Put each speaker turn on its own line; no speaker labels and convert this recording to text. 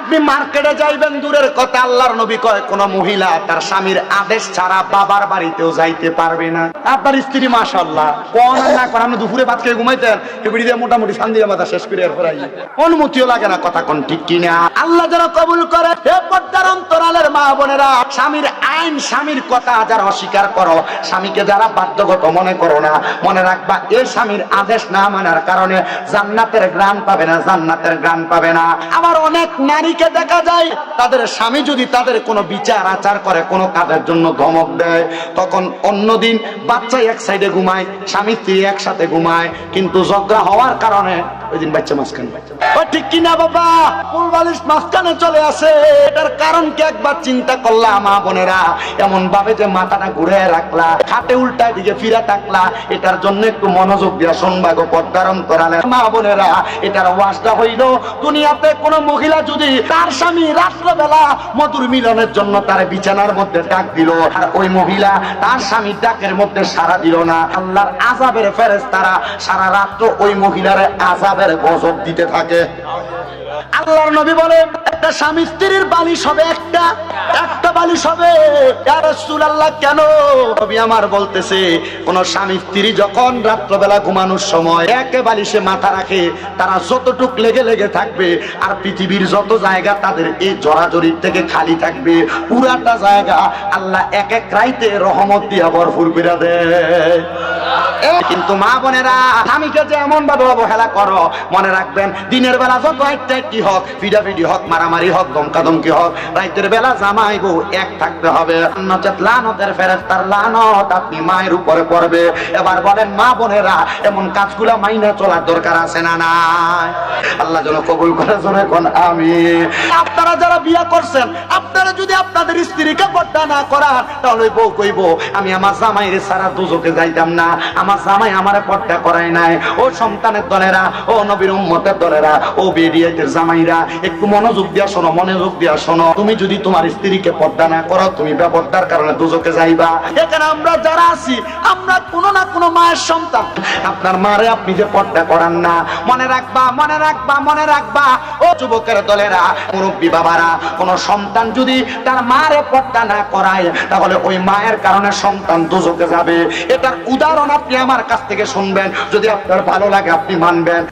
আপনি মার্কেটে যাইবেন, দূরের কথা আল্লাহর নবী কয়, কোন মহিলা তার স্বামীর আদেশ ছাড়া বাবার বাড়িতেও যাইতে পারবে না। আপনার স্ত্রী মাশাল্লাহ কোন না কোন আপনি দুপুরে ভাত খেয়ে ঘুমাইতেন এগুলি দিয়ে মোটামুটি শান্তি মাথা শেষ করে এরপর অনুমতিও লাগে না, কথা কোন ঠিক কিনা। আল্লাহ যারা কবুল করে, হে পর্দার অন্তরালের মা বোনেরা, স্বামীর আইন স্বামীর কথা যারা অস্বীকার করো, স্বামীকে যারা বাধ্যগত মনে করো না, মনে রাখবা, এ স্বামীর আদেশ না মানার কারণে জান্নাতের গ্রাম পাবে না, জান্নাতের গ্রাম পাবে না। আবার অনেক নারীকে দেখা যায়, তাদের স্বামী যদি তাদের কোনো বিচার আচার করে, কোনো কাজের জন্য ধমক দেয়, তখন অন্যদিন বাচ্চা এক সাইডে ঘুমায়, স্বামী স্ত্রী একসাথে ঘুমায়, কিন্তু ঝগড়া হওয়ার কারণে ওই বাচ্চা মাঝখানে। ঠিক কিনা বাবা? ফুল বালিশ মাঝখানে চলে আসে। এটার কারণ কি একবার চিন্তা মা বোনেরা? এমন ভাবে যে মাথাটা ঘুরে রাখলা, খাটে উল্টায় দিকে ফিরে থাকলা এটার জন্য একটু মনোযোগ দিয়া অন্তরালে মা বোনেরা, এটার হইল, দুনিয়াতে কোনো মহিলা যদি তার স্বামী রাত্রবেলা মধুর মিলনের জন্য তার বিছানার মধ্যে ডাক দিল, আর ওই মহিলা তার স্বামীর ডাকের মধ্যে সারা দিল না, আল্লাহর আজাবের ফেরেস তারা সারা রাত্র ওই মহিলার আজাবের গজব দিতে থাকে। আল্লাহর নবী বলে একটা স্বামী স্ত্রীর বালিশ হবে একটা একটা বালিশ হবে। আল্লাহ কেন? নবী আমার বলতেছে, কোন স্বামী স্ত্রী যখন রাত্রবেলা ঘুমানোর সময় একে বালিশে মাথা রাখে, তারা যতটুক লেগে লেগে থাকবে, আর পৃথিবীর যত জায়গা তাদের এই জড়াজড়ির থেকে খালি থাকবে, পুরাটা জায়গা আল্লাহ এক এক রাইতে রহমত দিয়া ভরপুর করে দেয়। কিন্তু মা বোনেরা, স্বামীকে যে এমন ভাবে অবহেলা করো, মনে রাখবেন, দিনের বেলা যত একটা কি হোক, পিডাপিডি হোক, মারামারি হোক ধমকি হোক, রাইতের বেলা জামাই এক থাকতে হবে। লানতের ফেরেস্তার লানত আপনি মায়ের উপরে পড়বে। এবার বলেন, মা বোনেরা, এমন মাইনা চলার দরকার আছে না আল্লাহ যেন কবুল করে আমি। আপনারা যারা বিয়া করছেন, আপনারা যদি আপনাদের স্ত্রীকে পর্দা না করার তাহলে বউ কইব, আমি আমার জামাইরে সারা দুজকে যাইতাম না, আমার জামাই আমার পর্দা করাই নাই। ও সন্তানের দলেরা, ও নবীর উম্মতের দলেরা, ও বেরিয়েতের জামাইরা, একটু মনোযোগ দিয়া শোনো, মনোযোগ দিয়া শোনো। তুমি যদি তোমার স্ত্রীকে পর্দা না করো, তুমি বেপর্দার কারণে দুজকে যাইবা। এখানে আমরা যারা আছি, আমরা কোনো না কোনো মায়ের সন্তান। আপনার মারে আপনি যে পর্দা করান না, মনে রাখবা মনে রাখবা মনে রাখবা। ও যুবকের দলেরা, মুরব্বী বাবারা, কোন সন্তান যদি তার মারে পর্দা না করায়, তাহলে ওই মায়ের কারণে সন্তান দুজকে যাবে। এটার উদাহরণ আপনি আমার কাছ থেকে শুনবেন। যদি আপনার ভালো লাগে আপনি মানবেন।